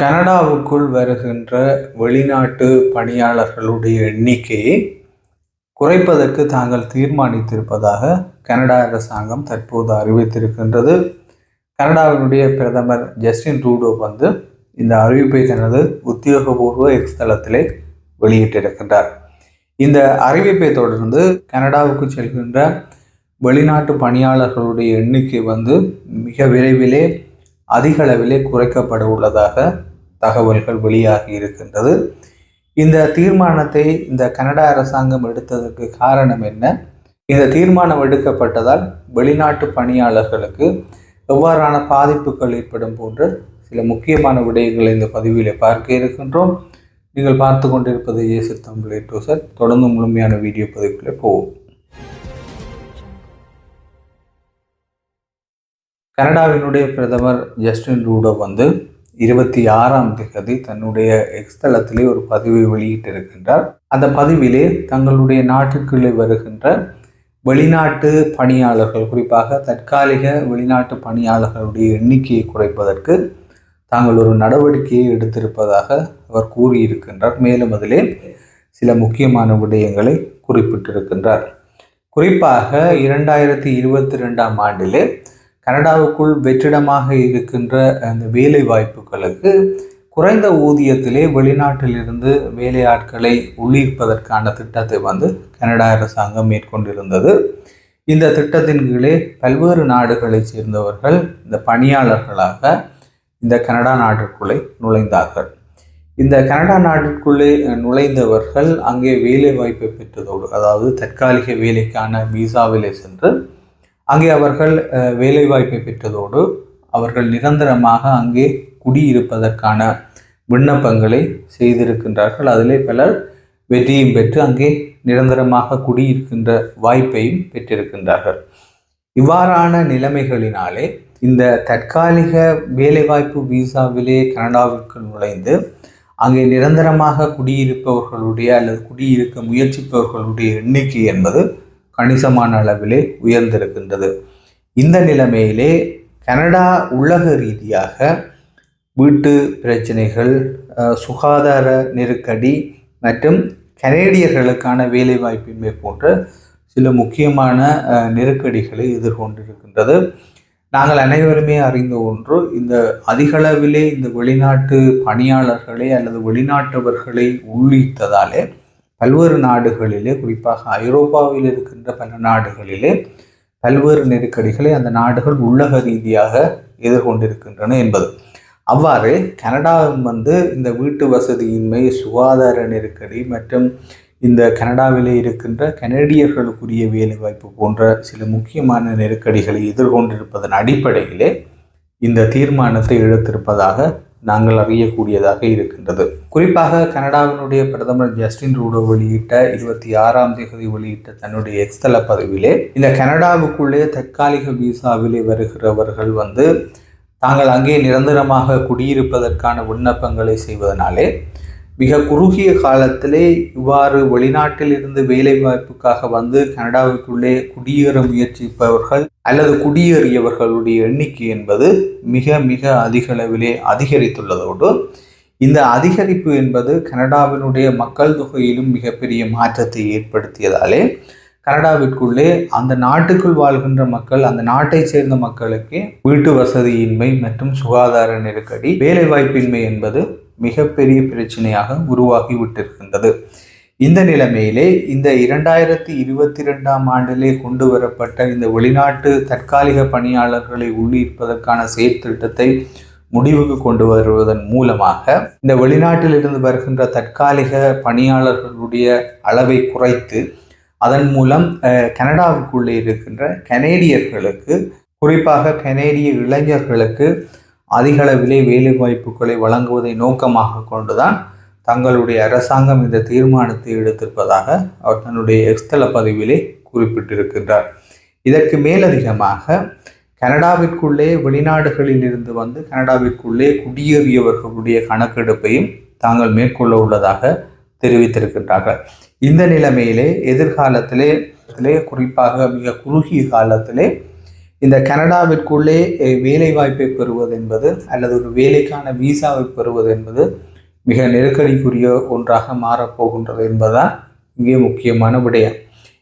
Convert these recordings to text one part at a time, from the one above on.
கனடாவுக்குள் வருகின்ற வெளிநாட்டு பணியாளர்களுடைய எண்ணிக்கையை குறைப்பதற்கு தாங்கள் தீர்மானித்திருப்பதாக கனடா அரசாங்கம் தற்போது அறிவித்திருக்கின்றது. கனடாவினுடைய பிரதமர் ஜஸ்டின் ரூடோ வந்து இந்த அறிவிப்பை தனது உத்தியோகபூர்வ எக்ஸ் தளத்திலே வெளியிட்டிருக்கின்றார். இந்த அறிவிப்பை தொடர்ந்து கனடாவுக்கு செல்கின்ற வெளிநாட்டு பணியாளர்களுடைய எண்ணிக்கை வந்து மிக விரைவிலே அதிக அளவிலே குறைக்கப்பட உள்ளதாக தகவல்கள் வெளியாகி இருக்கின்றது. இந்த தீர்மானத்தை இந்த கனடா அரசாங்கம் எடுத்ததற்கு காரணம் என்ன? இந்த தீர்மானம் எடுக்கப்பட்டதால் வெளிநாட்டு பணியாளர்களுக்கு எவ்வாறான பாதிப்புகள் ஏற்படும் போன்ற சில முக்கியமான விடயங்களை இந்த பதிவில் பார்க்க இருக்கின்றோம். நீங்கள் பார்த்து கொண்டிருப்பது இயேசு தமிழ் டூசர் தொடர்ந்து முழுமையான வீடியோ பதிவுக்குள்ளே போவோம். கனடாவினுடைய பிரதமர் ஜஸ்டின் ரூடோ வந்து இருபத்தி ஆறாம் திகதி தன்னுடைய எக்ஸ் தளத்திலே ஒரு பதிவை வெளியிட்டிருக்கின்றார். அந்த பதிவிலே தங்களுடைய நாட்டுக்குள்ளே வருகின்ற வெளிநாட்டு பணியாளர்கள் குறிப்பாக தற்காலிக வெளிநாட்டு பணியாளர்களுடைய எண்ணிக்கையை குறைப்பதற்கு தாங்கள் ஒரு நடவடிக்கையை எடுத்திருப்பதாக அவர் கூறியிருக்கின்றார். மேலும் அதிலே சில முக்கியமான விடயங்களை குறிப்பிட்டிருக்கின்றார். குறிப்பாக இரண்டாயிரத்தி இருபத்தி ரெண்டாம் ஆண்டிலே கனடாவுக்குள் வெற்றிடமாக இருக்கின்ற அந்த வேலை வாய்ப்புகளுக்கு குறைந்த ஊதியத்திலே வெளிநாட்டிலிருந்து வேலையாட்களை உள்ளீர்ப்பதற்கான திட்டத்தை வந்து கனடா அரசாங்கம் மேற்கொண்டிருந்தது. இந்த திட்டத்தின் கீழே பல்வேறு நாடுகளைச் சேர்ந்தவர்கள் இந்த பணியாளர்களாக இந்த கனடா நாட்டிற்குள்ளே நுழைந்தார்கள். இந்த கனடா நாட்டிற்குள்ளே நுழைந்தவர்கள் அங்கே வேலை வாய்ப்பை பெற்றதோடு அதாவது தற்காலிக வேலைக்கான விசாவிலே சென்று அங்கே அவர்கள் வேலைவாய்ப்பை பெற்றதோடு அவர்கள் நிரந்தரமாக அங்கே குடியிருப்பதற்கான விண்ணப்பங்களை செய்திருக்கின்றார்கள். அதிலே பலர் வெற்றியும் பெற்று அங்கே நிரந்தரமாக குடியிருக்கின்ற வாய்ப்பையும் பெற்றிருக்கின்றார்கள். இவ்வாறான நிலைமைகளினாலே இந்த தற்காலிக வேலைவாய்ப்பு விசாவிலே கனடாவிற்கு நுழைந்து அங்கே நிரந்தரமாக குடியிருப்பவர்களுடைய அல்லது குடியிருக்க முயற்சிப்பவர்களுடைய எண்ணிக்கை என்பது கணிசமான அளவிலே உயர்ந்திருக்கின்றது. இந்த நிலைமையிலே கனடா உலக ரீதியாக வீட்டு பிரச்சனைகள் சுகாதார நெருக்கடி மற்றும் கனேடியர்களுக்கான வேலைவாய்ப்பின்மை போன்ற சில முக்கியமான நெருக்கடிகளை எதிர்கொண்டிருக்கின்றது. நாங்கள் அனைவருமே அறிந்த ஒன்று இந்த அதிகளவிலே இந்த வெளிநாட்டு பணியாளர்களை அல்லது வெளிநாட்டவர்களை உள்ளிட்டதாலே பல்வேறு நாடுகளிலே குறிப்பாக ஐரோப்பாவில் இருக்கின்ற பல நாடுகளிலே பல்வேறு நெருக்கடிகளை அந்த நாடுகள் உள்ளக ரீதியாக எதிர்கொண்டிருக்கின்றன என்பது. அவ்வாறு கனடாவும் வந்து இந்த வீட்டு வசதியின்மை சுகாதார நெருக்கடி மற்றும் இந்த கனடாவிலே இருக்கின்ற கனடியர்களுக்குரிய வேலைவாய்ப்பு போன்ற சில முக்கியமான நெருக்கடிகளை எதிர்கொண்டிருப்பதன் அடிப்படையிலே இந்த தீர்மானத்தை எடுத்திருப்பதாக நாங்கள் அறியக்கூடியதாக இருக்கின்றது. குறிப்பாக கனடாவினுடைய பிரதமர் ஜஸ்டின் ரூடோ வெளியிட்ட இருபத்தி ஆறாம் தேதி வெளியிட்ட தன்னுடைய எக்ஸ்தல பதிவிலே இந்த கனடாவுக்குள்ளே தற்காலிக விசாவிலே வருகிறவர்கள் வந்து தாங்கள் அங்கே நிரந்தரமாக குடியிருப்பதற்கான விண்ணப்பங்களை செய்வதனாலே மிக குறுகிய காலத்திலே இவ்வாறு வெளிநாட்டில் இருந்து வேலை வாய்ப்புக்காக வந்து கனடாவுக்குள்ளே குடியேற முயற்சிப்பவர்கள் அல்லது குடியேறியவர்களுடைய எண்ணிக்கை என்பது மிக மிக அதிக அளவிலே அதிகரித்துள்ளதோடு இந்த அதிகரிப்பு என்பது கனடாவினுடைய மக்கள் தொகையிலும் மிகப்பெரிய மாற்றத்தை ஏற்படுத்தியதாலே கனடாவிற்குள்ளே அந்த நாட்டுக்குள் வாழ்கின்ற மக்கள் அந்த நாட்டை சேர்ந்த மக்களுக்கு வீட்டு வசதியின்மை மற்றும் சுகாதார நெருக்கடி வேலைவாய்ப்பின்மை என்பது மிகப்பெரிய பிரச்சனையாக உருவாகிவிட்டிருக்கின்றது. இந்த நிலைமையிலே இந்த இரண்டாயிரத்தி இருபத்தி ரெண்டாம் ஆண்டிலே கொண்டு வரப்பட்ட இந்த வெளிநாட்டு தற்காலிக பணியாளர்களை உள்ளிருப்பதற்கான செயற்திட்டத்தை முடிவுக்கு கொண்டு வருவதன் மூலமாக இந்த வெளிநாட்டிலிருந்து வருகின்ற தற்காலிக பணியாளர்களுடைய அளவை குறைத்து அதன் மூலம் கனடாவுக்குள்ளே இருக்கின்ற கனேடியர்களுக்கு குறிப்பாக கனேடிய இளைஞர்களுக்கு அதிகளவிலே வேலை வாய்ப்புகளை வழங்குவதை நோக்கமாக கொண்டுதான் தங்களுடைய அரசாங்கம் இந்த தீர்மானத்தை எடுத்திருப்பதாக அவர் தன்னுடைய எக்ஸ்தல பதிவிலே குறிப்பிட்டிருக்கின்றார். இதற்கு மேலதிகமாக கனடாவிற்குள்ளே வெளிநாடுகளில் இருந்து வந்து கனடாவிற்குள்ளே குடியேறியவர்களுடைய கணக்கெடுப்பையும் தாங்கள் மேற்கொள்ள உள்ளதாக தெரிவித்திருக்கின்றார்கள். இந்த நிலைமையிலே எதிர்காலத்திலே குறிப்பாக மிக குறுகிய காலத்திலே இந்த கனடாவிற்குள்ளே வேலை வாய்ப்பை பெறுவது என்பது அல்லது ஒரு வேலைக்கான விசாவை பெறுவது என்பது மிக நெருக்கடிக்குரிய ஒன்றாக மாறப்போகின்றது என்பதால் இங்கே முக்கியமான விடயம்.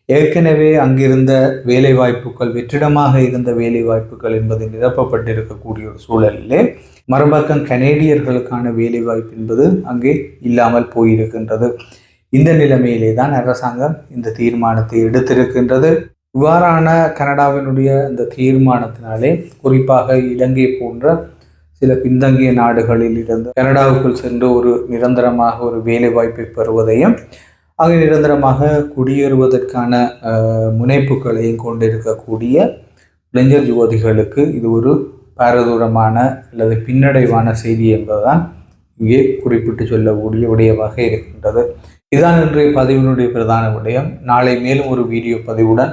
ஏற்கனவே அங்கிருந்த வேலை வாய்ப்புகள் வெற்றிடமாக இருந்த வேலை வாய்ப்புகள் என்பது நிரப்பப்பட்டிருக்கக்கூடிய ஒரு சூழலிலே மறுபக்கம் கனேடியர்களுக்கான வேலை வாய்ப்பு என்பது அங்கே இல்லாமல் போயிருக்கின்றது. இந்த நிலைமையிலே தான் அரசாங்கம் இந்த தீர்மானத்தை எடுத்திருக்கின்றது. இவ்வாறான கனடாவினுடைய இந்த தீர்மானத்தினாலே குறிப்பாக இலங்கை போன்ற சில பின்தங்கிய நாடுகளில் இருந்து கனடாவுக்குள் சென்று ஒரு நிரந்தரமாக ஒரு வேலை வாய்ப்பை பெறுவதையும் அங்கு நிரந்தரமாக குடியேறுவதற்கான முனைப்புகளையும் கொண்டிருக்கக்கூடிய இளைஞர் யுவதிகளுக்கு இது ஒரு பாரதூரமான அல்லது பின்னடைவான செய்தி என்பதுதான் இங்கே குறிப்பிட்டு சொல்லக்கூடிய விடயமாக இருக்கின்றது. இதுதான் இன்றைய பதிவினுடைய பிரதான விடயம். நாளை மேலும் ஒரு வீடியோ பதிவுடன்